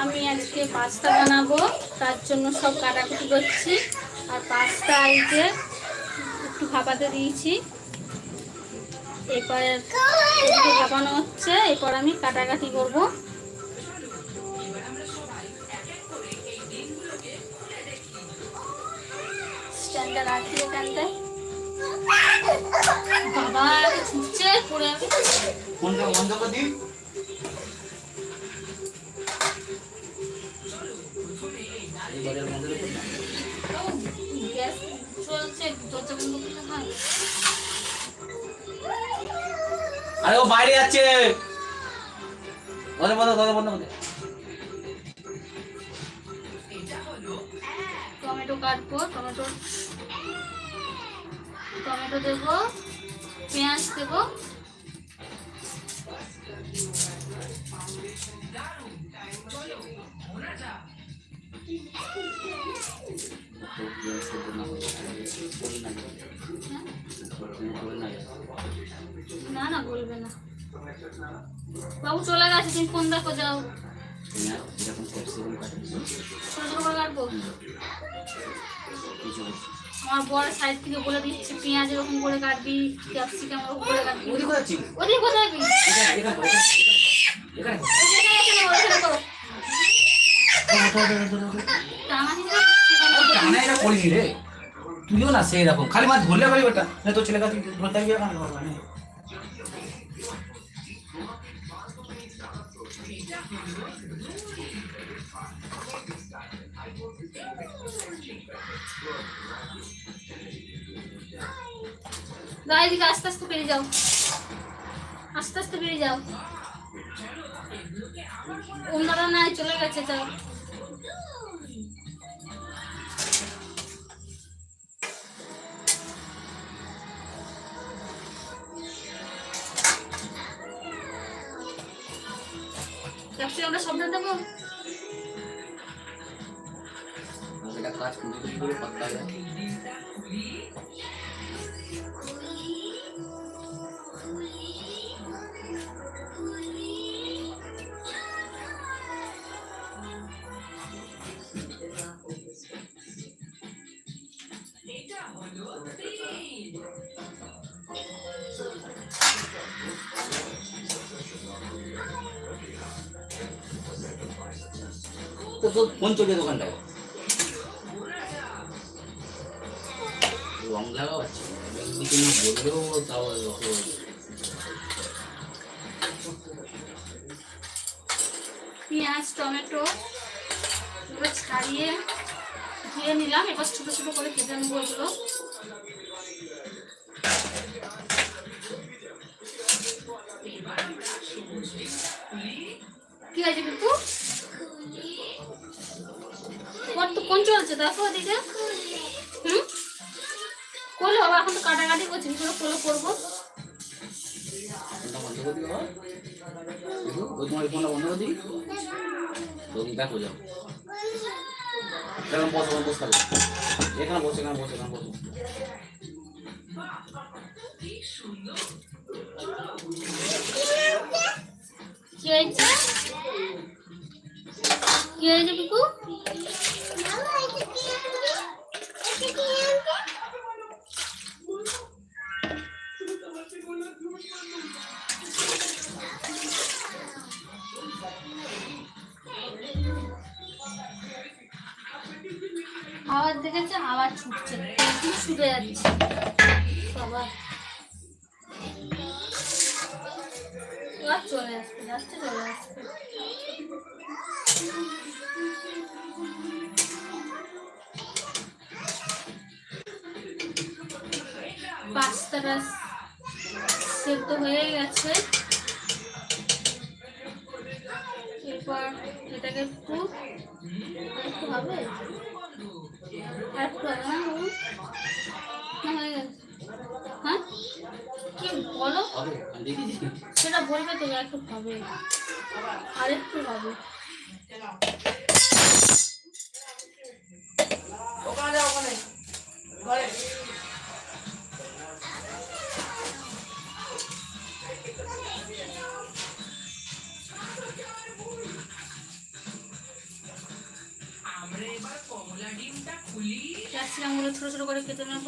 আমি আজকে পাস্তা বানাবো, তার জন্য সব কাটাকুটি করছি। আর পাস্তা আইতে একটু ভাপাতে দিয়েছি। এরপরে একটু ভাপানো হচ্ছে, এরপর আমি কাটাকাটি করব। স্ট্যান্ডটা বাবা ছুটছে পড়ে আমি বন্ধ দিই করতে হয় আরে ও বাইরে যাচ্ছে। বন্ধ বন্ধ বন্ধ বন্ধ টমেটো কাটবো, টমেটো টমেটো দেবো, পেঁয়াজ দেবো। না না বলবে না বাবু চলে গেছে তুমি ফোন দেখো যাও আমার বড় সাইড থেকে বলে দিচ্ছে পেঁয়াজ এরকম করে কাটবি ক্যাপসিকাম ওরকম করে কাটবি ওদিকে কোথায় ওদিকে কোথায় করিনি তুইও না সেই রকম। খালি মাছ ধরলে পারি ওটা। তোর ছেলে কাছে দিকে আস্তে আস্তে পেরিয়ে যাও। আস্তে আস্তে পেরিয়ে যাও। অন্যরা নাই, চলে গেছে, যাও। ক্যাপসিকামটা সবটা দেবো এটা কাজ কুটি কুটি করে পাতলা যায় পেঁয়াজ টমেটো ছাড়িয়ে ধুয়ে নিলাম। এবার ছোট ছোট করে কেটে নেব এগুলো। আছে বিপু তোমার তো কোন চলছে দেখো ওদিকে। হুম? করল বাবা এখন তো কাটাকাটি করছি কি করে করল করব দেখো, যাও। এখানে বসো বসে থাকো এখানে বসে এখানে বসে এখানে বসো। কি হয়েছে? কি হয়েছে পিকু আওয়াজ দেখেছে? আওয়াজ ছুটছে। শুতে যাচ্ছে। বাবা। চলে আসবে, যাচ্ছে চলে আসবে। পাস্তাটা সেদ্ধ হয়ে গেছে। এরপর এটাকে একটু হবে? আর একটু সেটা বলবে তো একটু হবে। আর একটু হবে। ওখানে ওখানে। ঘরে। ক্যাপসিকামগুলো ছোটো ছোটো করে কেটে নেব।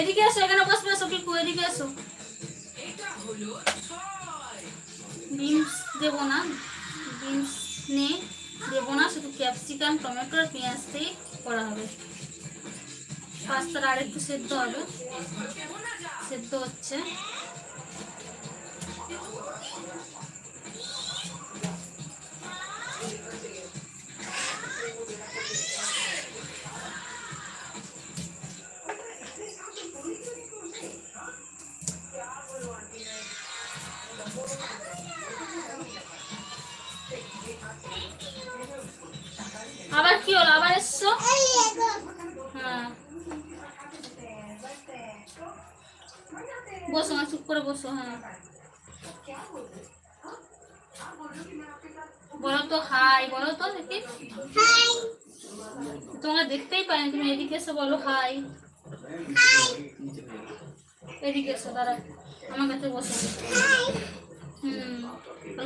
এদিকে এসো এখানে বসবে এসো পিকু এদিকে এসো বিনস দেবো না, বিনস নেই দেবো না, শুধু ক্যাপসিকাম, টমেটো আর পেঁয়াজ দিয়ে করা হবে। পাস্তাটা আর একটু সেদ্ধ হবে। সেদ্ধ হচ্ছে। আবার কি হলো? আবার এসছো? হ্যাঁ। বসো না চুপ করে বসো হ্যাঁ। বলো তো হাই বলো তো দেখি। তোমরা দেখতেই পাই তুমি এদিকে এসে বলো হাই এদিকে এসো দাঁড়া আমার কাছে বসো।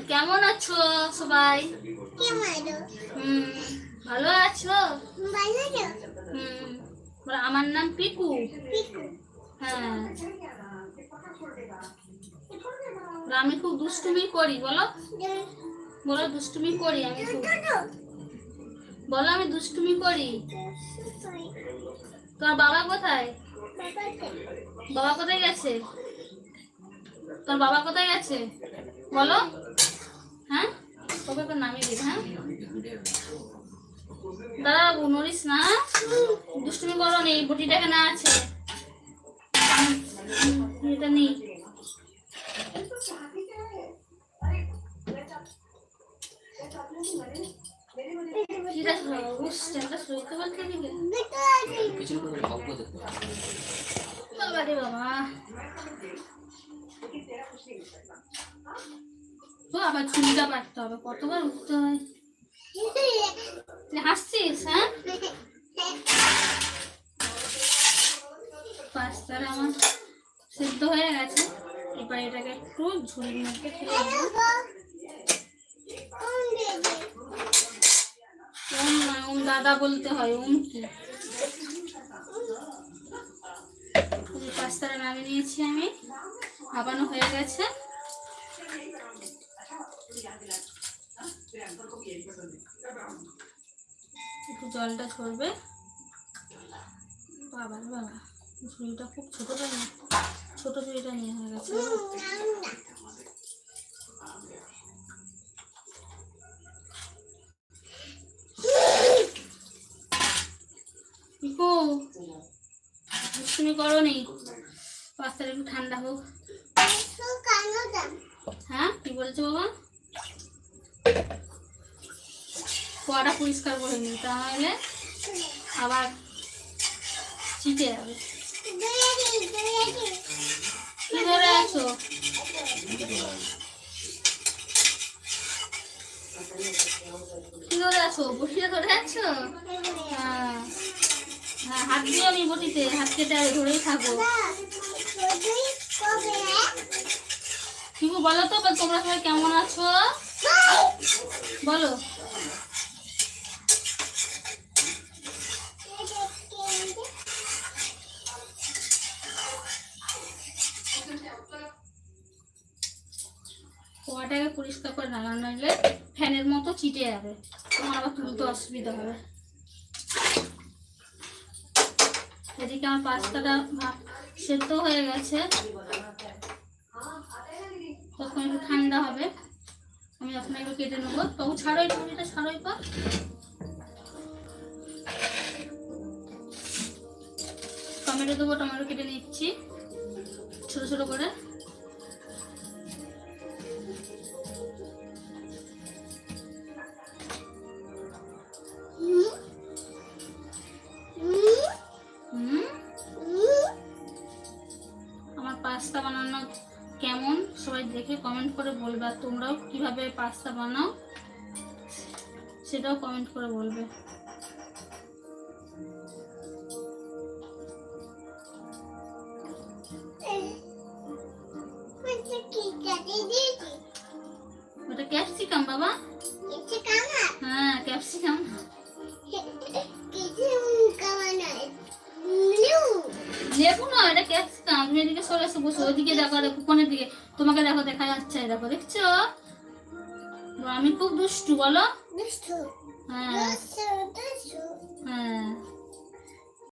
কেমন আছো সবাই? ভালো আছো? আমার নাম পিকু। হ্যাঁ। আমি খুব দুষ্টুমি করি, বলো। বলো, দুষ্টুমি করি আমি খুব। বলো, আমি দুষ্টুমি করি। তোমার বাবা কোথায়? বাবা কোথায় গেছে? তোর বাবা কোথায় গেছে? বলো। হ্যাঁ? তোকে তো নামিয়ে দিই হ্যাঁ? দাদা নড়িস না। দুষ্টুমি করো নেই বটিটা এখানে আছে। এটা নেই বাবা। তো আবার ঝুড়িটা পারতে হবে, কতবার উঠতে হয়? হাসছিস হ্যাঁ? পাস্তাটা আমার সিদ্ধ হয়ে গেছে। এবার এটাকে একটু ঝুড়ির মধ্যে ফেলে ওম নয় ওম দাদা বলতে হয় ওম কি? এই পাস্তাটা নামিয়ে নিয়েছি আমি। ভাবানো হয়ে গেছে। একটু জলটা ছড়বে বাবা বাবা, ঝুড়িটা খুব ছোট না, ছোট ঝুড়িটা নিয়ে হয়ে গেছে। তুমি করো নি। পাস্তাটা একটু ঠান্ডা হোক। কি বলছো বাবা? কোয়াটা পরিষ্কার করে নি তাহলে আবার চিটে যাবে। কি ধরে আছো? কি ধরে ধরে আছো? হ্যাঁ। হ্যাঁ হাত দিও আমি বটিতে, হাত কেটে ধরেই থাকো। বলো তো তোমরা সবাই কেমন আছো? বলো। কোয়াটাকে পরিষ্কার করে নাগানো নইলে ফ্যানের মতো চিটে যাবে। তোমার আবার তুলতে অসুবিধা হবে। এদিকে আমার পাস্তাটা সেদ্ধ হয়ে গেছে। তখন একটু ঠান্ডা হবে। আমি এখন একটু কেটে নেব। তবু ছাড়ো এটা ছাড়ো একটু টমেটো দেবো, টমেটো কেটে নিচ্ছি, ছোট ছোট করে। দেখে কমেন্ট করে বলবে আর তোমরাও কীভাবে পাস্তা বানাও সেটাও কমেন্ট করে বলবে। ওটা ক্যাপসিকাম বাবা। হ্যাঁ ক্যাপসিকাম তুমি এদিকে সরে এসে বসে ওইদিকে দেখো দেখো কোনের দিকে। তোমাকে দেখো দেখা যাচ্ছে দেখো দেখছ? আমি খুব দুষ্টু বলো? হ্যাঁ। হ্যাঁ।